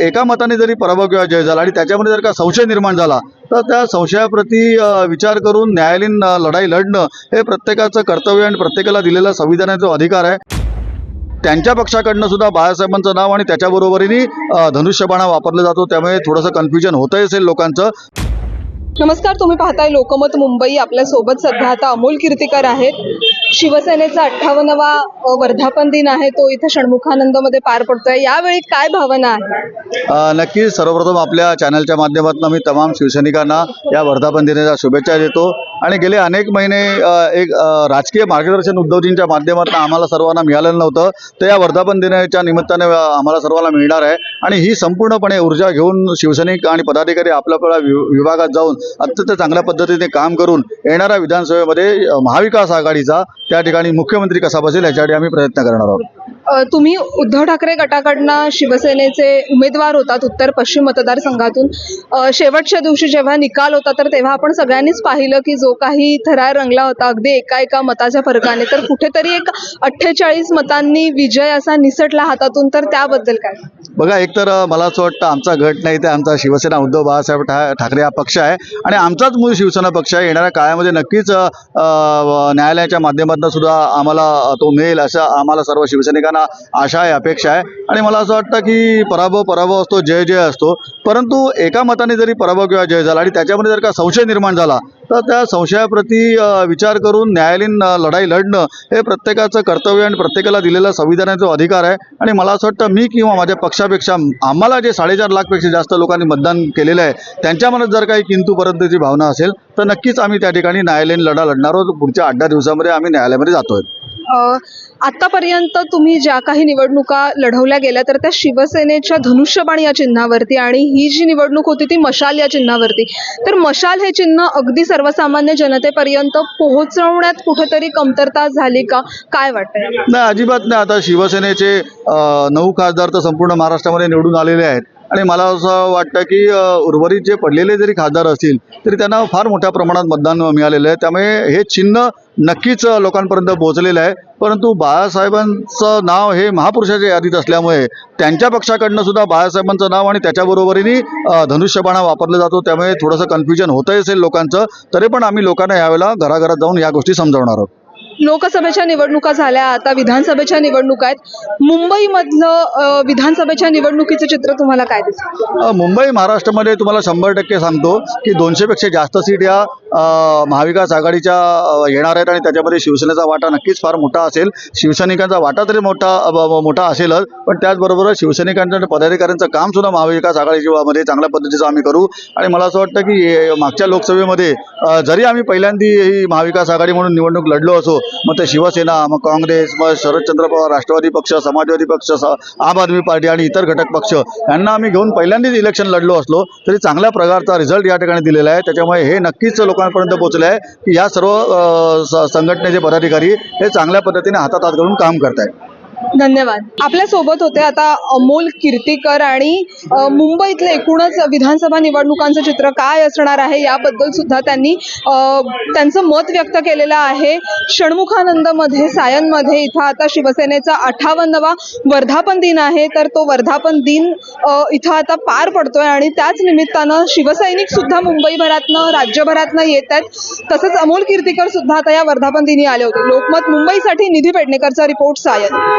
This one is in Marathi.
एका मताने जरी पराभव किंवा जय झाला आणि त्याच्यामध्ये जर का संशय निर्माण झाला तर त्या संशयाप्रती विचार करून न्यायालयीन लढाई लढणं हे प्रत्येकाचं कर्तव्य आणि प्रत्येकाला दिलेला संविधानाचा अधिकार आहे त्यांच्या पक्षाकडनं सुद्धा बाळासाहेबांचं नाव आणि त्याच्याबरोबरीने धनुष्यबाणा वापरला जातो. त्यामुळे थोडंसं कन्फ्युजन होतंय असेल लोकांचं. नमस्कार तुम्ही पाहताय लोकमत मुंबई. आपल्यासोबत सध्या आता अमोल कीर्तीकर आहेत. शिवसेनेचा अठ्ठावन्नवा वर्धापन दिन आहे. तो इथे षण्मुखानंदमध्ये पार पडतोय. यावेळी काय भावना आहे? नक्की सर्वप्रथम आपल्या चॅनलच्या माध्यमातून मी तमाम शिवसैनिकांना या वर्धापन दिनाच्या शुभेच्छा देतो. आणि गेले अनेक महिने एक राजकीय मार्गदर्शन उद्धवजींच्या माध्यमातून आम्हाला सर्वांना मिळालेलं नव्हतं. तर या वर्धापन दिनाच्या निमित्ताने आम्हाला सर्वांना मिळणार आहे. आणि ही संपूर्णपणे ऊर्जा घेऊन शिवसैनिक आणि पदाधिकारी आपल्या विभागात जाऊन अत्यंत चांगल्या पद्धतीने काम करून येणाऱ्या विधानसभेमध्ये महाविकास आघाडीचा त्या ठिकाणी मुख्यमंत्री कसा बसेल याच्यासाठी आम्ही प्रयत्न करणार आहोत. तुम्ही उद्धव ठाकरे गटाकडनं शिवसेनेचे उमेदवार होतात उत्तर पश्चिम मतदारसंघातून. शेवटच्या दिवशी जेव्हा निकाल होता तर तेव्हा आपण सगळ्यांनीच पाहिलं की जो काही थरार रंगला होता अगदी एका एका मताच्या फरकाने. तर कुठेतरी एक अठ्ठेचाळीस मतांनी विजय असा निसटला हातातून तर त्याबद्दल काय? बघा एकतर मला असं वाटतं आमचा गट नाही ते आमचा शिवसेना उद्धव बाळासाहेब ठा ठाकरे हा पक्ष आहे. आणि आमचाच मूळ शिवसेना पक्ष आहे. येणाऱ्या काळामध्ये नक्कीच न्यायालयाच्या माध्यमातून सुद्धा आम्हाला तो मिळेल असं आम्हाला सर्व शिवसैनिकांना आशा आहे अपेक्षा आहे. आणि मला असं वाटतं की पराभव पराभव असतो जय जय असतो. परंतु एका मताने जरी पराभव किंवा जय झाला आणि त्याच्यामध्ये जर का संशय निर्माण झाला तर त्या संशयाप्रती विचार करून न्यायालयीन लढाई लढणं हे प्रत्येकाचं कर्तव्य आणि प्रत्येकाला दिलेला संविधानाचा अधिकार आहे आणि मला असं वाटतं मी किंवा माझ्या पक्षापेक्षा आम्हाला जे साडेचार लाखपेक्षा जास्त लोकांनी मतदान केलेलं आहे त्यांच्या मनात जर काही किंतूपर्यंतची भावना असेल तर नक्कीच आम्ही त्या ठिकाणी न्यायालयीन लढा लढणार आहोत. पुढच्या आठ दहा दिवसामध्ये आम्ही न्यायालयामध्ये जातोय. आहे आतापर्यंत तुम्ही ज्या काही निवडणुका लढवल्या गेल्या तर त्या शिवसेनेच्या धनुष्यबाण या चिन्हावरती आणि ही जी निवडणूक होती ती मशाल या चिन्हावरती. तर मशाल हे चिन्ह अगदी सर्वसामान्य जनतेपर्यंत पोहोचवण्यात कुठेतरी कमतरता झाली का? काय वाटतं नाही अजिबात नाही. आता शिवसेनेचे नऊ खासदार तर संपूर्ण महाराष्ट्रामध्ये निवडून आलेले आहेत. आणि मला असं वाटतं की उर्वरित जे पडलेले जरी खासदार असतील तरी त्यांना फार मोठ्या प्रमाणात मतदान मिळालेलं आहे. त्यामुळे हे चिन्ह नक्कीच लोकांपर्यंत पोहोचलेलं आहे. परंतु बाळासाहेबांचं नाव हे महापुरुषाच्या यादीत असल्यामुळे त्यांच्या पक्षाकडनं सुद्धा बाळासाहेबांचं नाव आणि त्याच्याबरोबरीने धनुष्यबाणा वापरला जातो. त्यामुळे थोडंसं कन्फ्युजन होतंय असेल लोकांचं तरी पण आम्ही लोकांना यावेळेला घराघरात जाऊन या गोष्टी समजावणार आहोत. लोकसभेच्या निवडणुका झाल्या आता विधानसभेच्या निवडणुका आहेत. मुंबईमधलं विधानसभेच्या निवडणुकीचं चित्र तुम्हाला काय दिसतं? मुंबई महाराष्ट्रामध्ये तुम्हाला शंभर टक्के सांगतो की दोनशेपेक्षा जास्त सीट या महाविकास आघाडीच्या येणार आहेत आणि त्याच्यामध्ये शिवसेनेचा वाटा नक्कीच फार मोठा असेल. शिवसैनिकांचा वाटा तरी मोठा मोठा असेलच. पण त्याचबरोबर शिवसैनिकांचं आणि पदाधिकाऱ्यांचं काम सुद्धा महाविकास आघाडीमध्ये चांगल्या पद्धतीचं आम्ही करू. आणि मला असं वाटतं की मागच्या लोकसभेमध्ये जरी आम्ही पहिल्यांदी ही महाविकास आघाडी म्हणून निवडणूक लढलो असो मग ते शिवसेना मग काँग्रेस मग शरदचंद्र पवार राष्ट्रवादी पक्ष समाजवादी पक्ष आम आदमी पार्टी आणि इतर घटक पक्ष यांना आम्ही घेऊन पहिल्यांदाच इलेक्शन लढलो असलो तरी चांगल्या प्रकारचा रिझल्ट या ठिकाणी दिलेला आहे. त्याच्यामुळे हे नक्कीच लोक लोकांपर्यंत पोहोचले आहे की या सर्व संघटनेचे पदाधिकारी हे चांगल्या पद्धतीने हातात हात घालून काम करत आहेत धन्यवाद. आपल्यासोबत होते आता अमोल कीर्तीकर आणि मुंबईतलं एकूणच विधानसभा निवडणुकांचं चित्र काय असणार आहे याबद्दल सुद्धा त्यांनी त्यांचं मत व्यक्त केलेलं आहे. षण्मुखानंदमध्ये सायनमध्ये इथं आता शिवसेनेचा अठ्ठावन्नवा वर्धापन दिन आहे. तर तो वर्धापन दिन इथं आता पार पडतोय आणि त्याच निमित्तानं शिवसैनिक सुद्धा मुंबईभरातनं राज्यभरातनं येत आहेत. तसंच अमोल कीर्तीकर सुद्धा आता या वर्धापन दिनी आले होते. लोकमत मुंबईसाठी निधी पेडणेकरचा रिपोर्ट सायन.